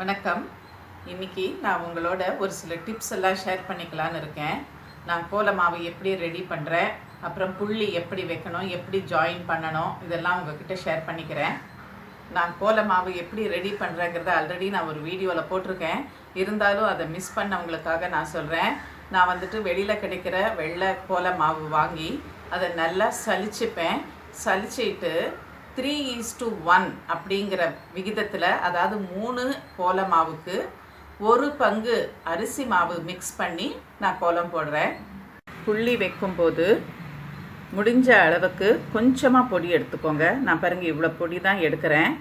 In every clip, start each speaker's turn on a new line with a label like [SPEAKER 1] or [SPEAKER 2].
[SPEAKER 1] வணக்கம். இன்னைக்கு நான் உங்களோட ஒரு சில டிப்ஸ் எல்லாம் ஷேர் பண்ணிக்கலான்னு இருக்கேன். நான் கோல மாவு எப்படி ரெடி பண்ணுறேன் அப்புறம் புள்ளி எப்படி வைக்கணும் எப்படி ஜாயின் பண்ணணும் இதெல்லாம் உங்ககிட்ட ஷேர் பண்ணிக்கிறேன். நான் கோல மாவு எப்படி ரெடி பண்ணுறேங்கிறத ஆல்ரெடி நான் ஒரு வீடியோவில் போட்டிருக்கேன். இருந்தாலும் அதை மிஸ் பண்ணவங்களுக்காக நான் சொல்கிறேன் நான் வந்துட்டு வெளியில் கிடைக்கிற வெள்ளை கோல மாவு வாங்கி அதை நல்லா சலிச்சுப்பேன் சலிச்சிட்டு த்ரீ ஈஸ் டு ஒன் அப்படிங்கிற விகிதத்தில் அதாவது மூணு கோல மாவுக்கு ஒரு பங்கு அரிசி மாவு மிக்ஸ் பண்ணி நான் கோலம் போடுறேன். புள்ளி வைக்கும்போது முடிஞ்ச அளவுக்கு கொஞ்சமாக பொடி எடுத்துக்கோங்க. நான் பாருங்கள் இவ்வளோ பொடி தான் எடுக்கிறேன்.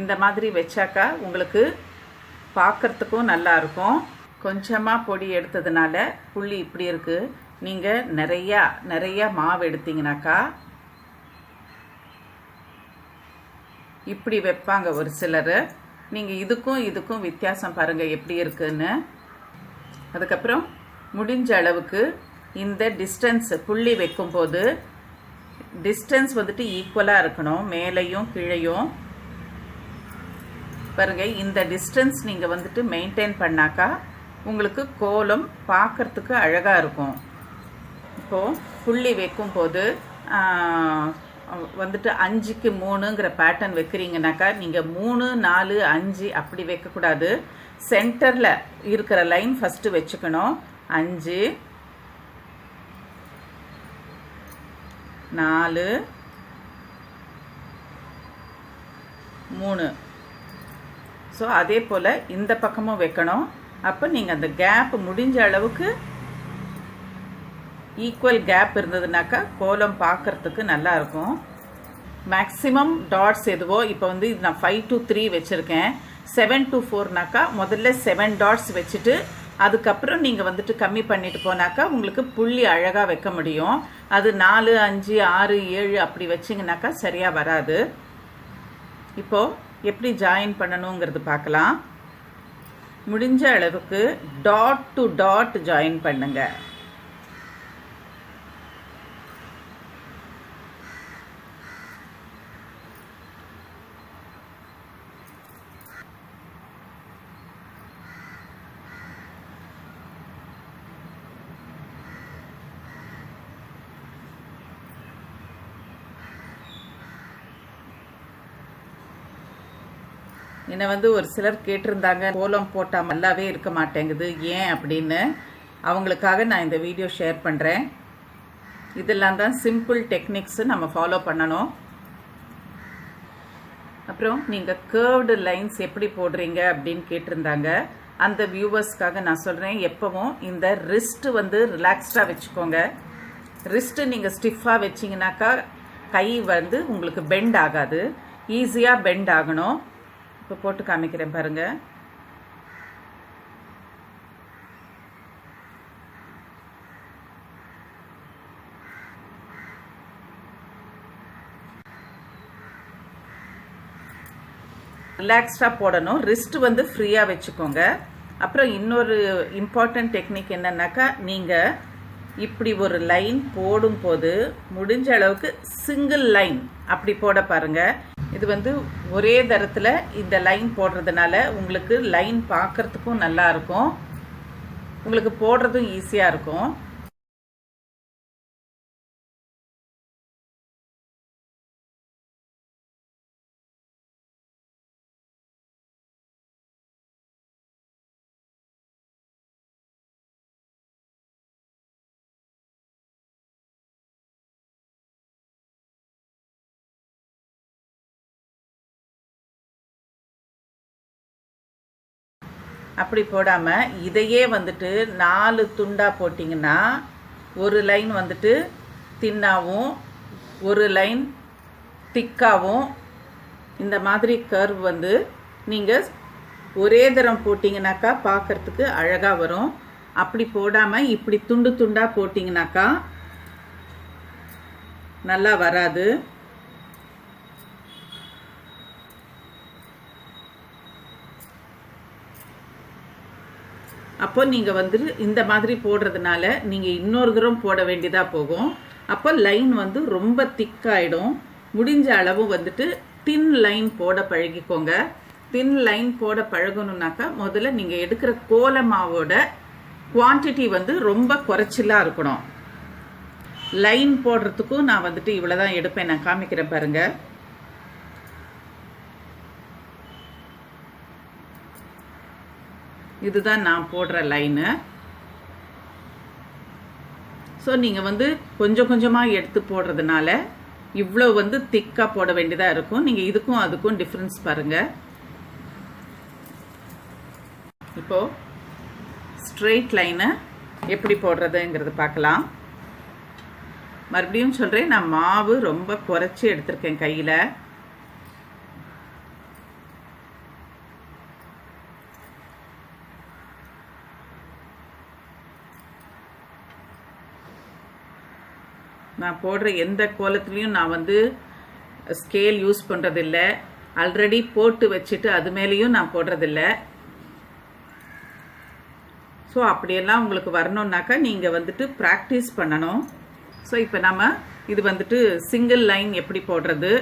[SPEAKER 1] இந்த மாதிரி வச்சாக்கா உங்களுக்கு பார்க்குறதுக்கும் நல்லா இருக்கும். கொஞ்சமாக பொடி எடுத்ததுனால புள்ளி இப்படி இருக்குது நீங்கள் நிறையா நிறையா மாவு எடுத்தீங்கனாக்கா இப்படி வைப்பாங்க ஒரு சிலர். நீங்கள் இதுக்கும் இதுக்கும் வித்தியாசம் பாருங்கள் எப்படி இருக்குன்னு. அதுக்கப்புறம் முடிஞ்ச அளவுக்கு இந்த டிஸ்டன்ஸ் புள்ளி வைக்கும்போது டிஸ்டன்ஸ் வந்துட்டு ஈக்குவலாக இருக்கணும். மேலேயும் கீழேயும் பாருங்கள் இந்த டிஸ்டன்ஸ் நீங்கள் வந்துட்டு மெயின்டைன் பண்ணாக்கா உங்களுக்கு கோலம் பார்க்குறதுக்கு அழகாக இருக்கும். இப்போது புள்ளி வைக்கும்போது வந்துட்டு அஞ்சுக்கு மூணுங்கிற பேட்டர்ன் வைக்கிறீங்கனாக்கா நீங்கள் மூணு நாலு அஞ்சு அப்படி வைக்கக்கூடாது. சென்டரில் இருக்கிற லைன் ஃபஸ்ட்டு வச்சுக்கணும். அஞ்சு நாலு மூணு. ஸோ அதே போல் இந்த பக்கமும் வைக்கணும். அப்போ நீங்கள் அந்த கேப் முடிஞ்ச அளவுக்கு ஈக்குவல் கேப் இருந்ததுனாக்கா கோலம் பார்க்குறதுக்கு நல்லா இருக்கும். மேக்ஸிமம் டாட்ஸ் எதுவோ இப்போ வந்து இது நான் ஃபைவ் டு த்ரீ வச்சுருக்கேன். செவன் டு ஃபோர்னாக்கா முதல்ல செவன் டாட்ஸ் வச்சுட்டு அதுக்கப்புறம் நீங்கள் வந்துட்டு கம்மி பண்ணிட்டு போனாக்கா உங்களுக்கு புள்ளி அழகாக வைக்க முடியும். அது நாலு அஞ்சு ஆறு ஏழு அப்படி வச்சிங்கனாக்கா சரியாக வராது. இப்போது எப்படி ஜாயின் பண்ணணுங்கிறது பார்க்கலாம். முடிஞ்ச அளவுக்கு டாட் டு டாட் ஜாயின் பண்ணுங்கள் என்னை வந்து ஒரு சிலர் கேட்டிருந்தாங்க கோலம் போட்டால் நல்லாவே இருக்க மாட்டேங்குது ஏன் அப்படின்னு. அவங்களுக்காக நான் இந்த வீடியோ ஷேர் பண்ணுறேன் இதெல்லாம் தான் சிம்பிள் டெக்னிக்ஸு நம்ம ஃபாலோ பண்ணணும். அப்புறம் நீங்கள் கேர்வ்டு லைன்ஸ் எப்படி போடுறீங்க அப்படின்னு கேட்டிருந்தாங்க. அந்த வியூவர்ஸ்க்காக நான் சொல்கிறேன் எப்பவும் இந்த ரிஸ்ட்டு வந்து ரிலாக்ஸ்டாக வச்சுக்கோங்க. ரிஸ்ட்டு நீங்கள் ஸ்டிஃபாக வச்சிங்கனாக்கா கை வந்து உங்களுக்கு பெண்ட் ஆகாது. ஈஸியாக பெண்ட் ஆகணும். இப்போ போட்டு காமிக்கிறேன் பாருங்க. ரிலாக்ஸ்டாக போடணும். ரிஸ்ட் வந்து ஃப்ரீயாக வச்சுக்கோங்க. அப்புறம் இன்னொரு இம்பார்ட்டன்ட் டெக்னிக் என்னன்னாக்கா நீங்கள் இப்படி ஒரு லைன் போடும்போது முடிஞ்ச அளவுக்கு சிங்கிள் லைன் அப்படி போட பாருங்க. இது வந்து ஒரே தரத்தில் இந்த லைன் போடுறதுனால உங்களுக்கு லைன் பார்க்கறதுக்கும் நல்லாயிருக்கும் உங்களுக்கு போடுறதும் ஈஸியாக இருக்கும். அப்படி போடாமல் இதையே வந்துட்டு நாலு துண்டாக போட்டிங்கன்னா ஒரு லைன் வந்துட்டு தின்னாவும் ஒரு லைன் திக்காவும் இந்த மாதிரி கர்வ் வந்து நீங்கள் ஒரே தரம் போட்டிங்கனாக்கா பார்க்குறதுக்கு அழகாக வரும். அப்படி போடாமல் இப்படி துண்டு துண்டாக போட்டிங்கனாக்கா நல்லா வராது. அப்போ நீங்கள் வந்து இந்த மாதிரி போடுறதுனால நீங்கள் இன்னொரு தூரம் போட வேண்டியதாக போகும். அப்போ லைன் வந்து ரொம்ப திக்காயிடும் முடிஞ்ச அளவு வந்துட்டு தின் லைன் போட பழகிக்கோங்க. தின் லைன் போட பழகணுன்னாக்கா முதல்ல நீங்கள் எடுக்கிற கோல மாவோட குவான்டிட்டி வந்து ரொம்ப குறைச்சலாக இருக்கணும். லைன் போடுறதுக்கும் நான் வந்துட்டு இவ்வளோ தான் எடுப்பேன். நான் காமிக்கிறேன் பாருங்கள் இதுதான் நான் போடுற லைனு. ஸோ நீங்கள் வந்து கொஞ்சம் கொஞ்சமாக எடுத்து போடுறதுனால இவ்வளோ வந்து திக்காக போட வேண்டியதாக இருக்கும். நீங்கள் இதுக்கும் அதுக்கும் டிஃப்ரென்ஸ் பாருங்கள் இப்போது ஸ்ட்ரெயிட் லைனை எப்படி போடுறதுங்கிறது பார்க்கலாம். மறுபடியும் சொல்கிறேன் நான் மாவு ரொம்ப குறைச்சி எடுத்திருக்கேன் கையில். நான் போடுற எந்த கோலத்துலேயும் நான் வந்து ஸ்கேல் யூஸ் பண்ணுறதில்ல ஆல்ரெடி போட்டு வச்சுட்டு அது மேலேயும் நான் போடுறதில்ல. ஸோ அப்படியெல்லாம் உங்களுக்கு வரணுன்னாக்கா நீங்கள் வந்துட்டு ப்ராக்டிஸ் பண்ணணும். ஸோ இப்போ நம்ம இது வந்துட்டு சிங்கிள் லைன் எப்படி போடுறது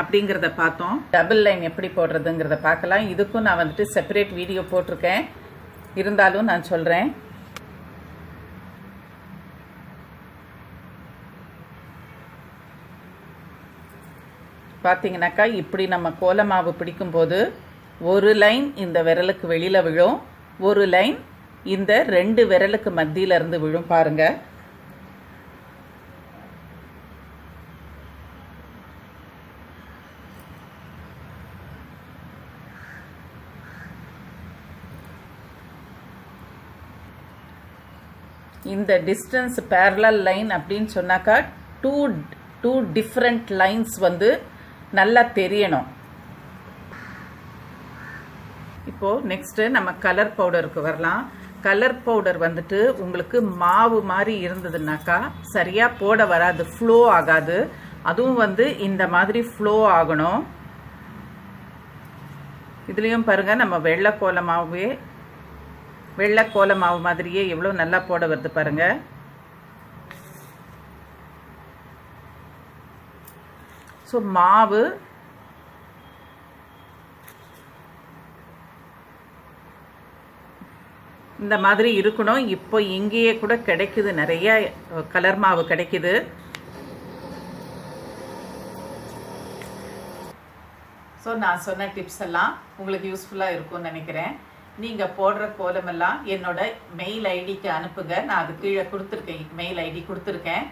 [SPEAKER 1] அப்படிங்கிறத பார்த்தோம். டபுள் லைன் எப்படி போடுறதுங்கிறத பார்க்கலாம். இதுக்கும் நான் வந்துட்டு செப்பரேட் வீடியோ போட்டிருக்கேன். இருந்தாலும் நான் சொல்கிறேன் பார்த்தீங்கன்னாக்கா இப்படி நம்ம கோல மாவு பிடிக்கும்போது ஒரு லைன் இந்த விரலுக்கு வெளியில் விழும் ஒரு லைன் இந்த ரெண்டு விரலுக்கு மத்தியில இருந்து விழும் பாருங்க. இந்த டிஸ்டன்ஸ் பேரலல் லைன் அப்படின்னு சொன்னாக்கா டூ டூ டிஃப்ரெண்ட் லைன்ஸ் வந்து நல்லா தெரியணும். இப்போ நெக்ஸ்ட்டு நம்ம கலர் பவுடருக்கு வரலாம். கலர் பவுடர் வந்துட்டு உங்களுக்கு மாவு மாதிரி இருந்ததுனாக்கா சரியாக போட வராது ஃப்ளோ ஆகாது. அதுவும் வந்து இந்த மாதிரி ஃப்ளோ ஆகணும். இதுலேயும் பாருங்கள் நம்ம வெள்ளை கோல மாவே வெள்ளை கோல மாவு மாதிரியே எவ்வளோ நல்லா போட வருது பாருங்கள் ஸோ மாவு. இந்த மாதிரி இருக்கணும். இப்போ இங்கேயே கூட கிடைக்குது நிறைய கலர் மாவு கிடைக்குது. ஸோ நான் சொன்ன டிப்ஸ் எல்லாம் உங்களுக்கு யூஸ்ஃபுல்லாக இருக்கும்னு நினைக்கிறேன். நீங்கள் போடுற கோலமெல்லாம் என்னோட மெயில் ஐடிக்கு அனுப்புங்க. நான் அது கீழே கொடுத்துருக்கேன். மெயில் ஐடி கொடுத்துருக்கேன்.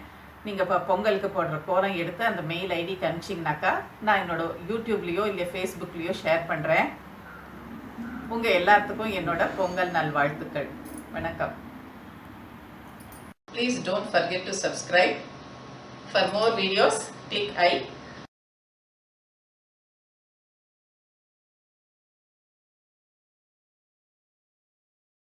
[SPEAKER 1] நீங்கள் இப்போ பொங்கலுக்கு போடுற கோலம் எடுத்து அந்த மெயில் ஐடிக்கு அனுப்பிச்சிங்கனாக்கா நான் என்னோட யூடியூப்லேயோ இல்லை ஃபேஸ்புக்லேயோ ஷேர் பண்ணுறேன் உங்கள் எல்லாத்துக்கும் என்னோட பொங்கல் நல்வாழ்த்துக்கள் வணக்கம். Please don't forget to subscribe for more videos tick I